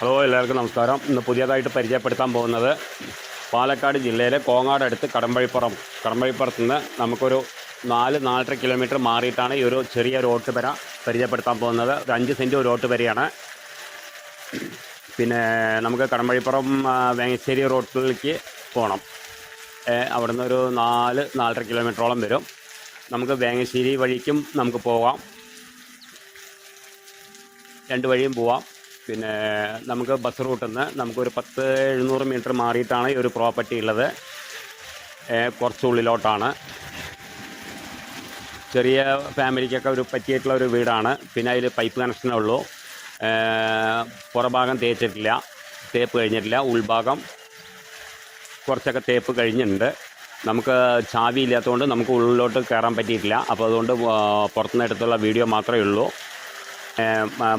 Hello എല്ലാവർക്കും നമസ്കാരം. ഇന്ന് പുതിയതായിട്ട് പരിചയപ്പെടുത്താൻ പോകുന്നത് പാലക്കാട് ജില്ലയിലെ കോങ്ങാട് അടുത്ത് കടമ്പഴിപ്പുറം. കടമ്പഴിപ്പുറത്ത് നിന്ന് നമുക്കൊരു നാല് നാലര കിലോമീറ്റർ മാറിയിട്ടാണ് ഈ ഒരു ചെറിയ റോട്ട് വര പരിചയപ്പെടുത്താൻ പോകുന്നത്. ഒരു അഞ്ച് സെന്റ് റോട്ട് വരെയാണ്. പിന്നെ നമുക്ക് കടമ്പഴിപ്പുറം വേങ്ങശ്ശേരി റോട്ടിലേക്ക് പോകണം അവിടെ നിന്ന് ഒരു നാല് നാലര കിലോമീറ്ററോളം വരും. നമുക്ക് വേങ്ങശ്ശേരി വഴിക്കും നമുക്ക് പോകാം രണ്ട് വഴിയും പോവാം. പിന്നെ നമുക്ക് ബസ് റൂട്ടിൽ നിന്ന് നമുക്കൊരു പത്ത് എഴുന്നൂറ് മീറ്റർ മാറിയിട്ടാണ് ഈ ഒരു പ്രോപ്പർട്ടി ഉള്ളത്. കുറച്ചുള്ളിലോട്ടാണ് ചെറിയ ഫാമിലിക്കൊക്കെ ഒരു പറ്റിയിട്ടുള്ള ഒരു വീടാണ്. പിന്നെ അതിൽ പൈപ്പ് കണക്ഷനേ ഉള്ളൂ. പുറഭാഗം തേച്ചിട്ടില്ല. തേപ്പ് കഴിഞ്ഞിട്ടില്ല. ഉൾഭാഗം കുറച്ചൊക്കെ തേപ്പ് കഴിഞ്ഞിട്ടുണ്ട്. നമുക്ക് ചാവി ഇല്ലാത്തതുകൊണ്ട് നമുക്ക് ഉള്ളിലോട്ട് കയറാൻ പറ്റിയിട്ടില്ല. അപ്പോൾ അതുകൊണ്ട് പുറത്തുനിന്ന് എടുത്തുള്ള വീഡിയോ മാത്രമേ ഉള്ളൂ.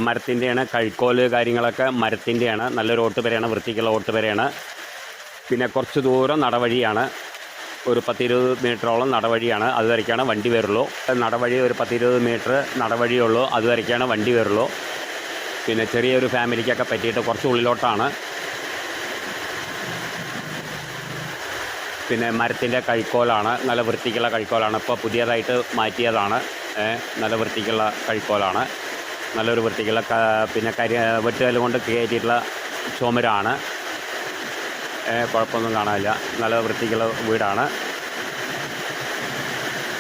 മരത്തിന്റെയാണ് കഴിക്കോൽ കാര്യങ്ങളൊക്കെ മരത്തിന്റെയാണ് നല്ലൊരു ഓട്ടുപരയാണ് വൃത്തിക്കുള്ള ഓട്ടുപരയാണ് പിന്നെ കുറച്ച് ദൂരം നടവഴിയാണ് ഒരു പത്തിരുപത് മീറ്ററോളം നടവഴിയാണ് അതുവരയ്ക്കാണ് വണ്ടി വരുള്ളൂ. നടവഴി ഒരു പത്തിരുപത് മീറ്റർ നടവഴിയുള്ളൂ അതുവരയ്ക്കാണ് വണ്ടി വരുള്ളൂ. പിന്നെ ചെറിയൊരു ഫാമിലിക്കൊക്കെ പറ്റിയിട്ട് കുറച്ച് ഉള്ളിലോട്ടാണ്. പിന്നെ മരത്തിന്റെ കഴിക്കോലാണ് നല്ല വൃത്തിക്കുള്ള കഴിക്കോലാണ്. ഇപ്പോൾ പുതിയതായിട്ട് മാറ്റിയതാണ് നല്ല വൃത്തിക്കുള്ള കഴിക്കോലാണ്. നല്ലൊരു വൃത്തിക്കുള്ള പിന്നെ കരി വെട്ടുകല്ല് കൊണ്ട് കയറ്റിയിട്ടുള്ള ചുമരാണ്. കുഴപ്പമൊന്നും കാണാനില്ല. നല്ല വൃത്തിക്കുള്ള വീടാണ്.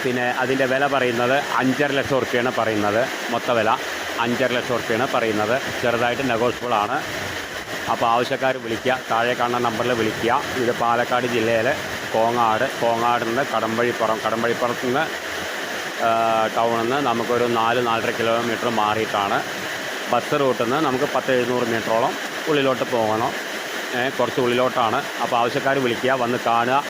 പിന്നെ അതിന്റെ വില പറയുന്നത് അഞ്ചര ലക്ഷം ഉറുപ്പ്യാണ് പറയുന്നത്. മൊത്ത വില അഞ്ചര ലക്ഷം ഉറുപ്പ്യാണ് പറയുന്നത്. ചെറുതായിട്ട് നെഗോഷ്യബിൾ ആണ്. അപ്പോൾ ആവശ്യക്കാർ വിളിക്കുക. താഴെ കാണുന്ന നമ്പറിൽ വിളിക്കുക. ഇത് പാലക്കാട് ജില്ലയിലെ കോങ്ങാട്. കോങ്ങാട് നിന്ന് കടമ്പഴിപ്പുറം. കടമ്പഴിപ്പുറത്ത് നിന്ന് ടൗണിൽ നിന്ന് നമുക്കൊരു നാല് നാലര കിലോമീറ്റർ മാറിയിട്ടാണ്. ബസ് റൂട്ടിൽ നിന്ന് നമുക്ക് പത്ത് എഴുന്നൂറ് മീറ്ററോളം ഉള്ളിലോട്ട് പോകണം. കുറച്ച് ഉള്ളിലോട്ടാണ്. അപ്പോൾ ആവശ്യക്കാർ വിളിക്കുക വന്ന് കാണുക.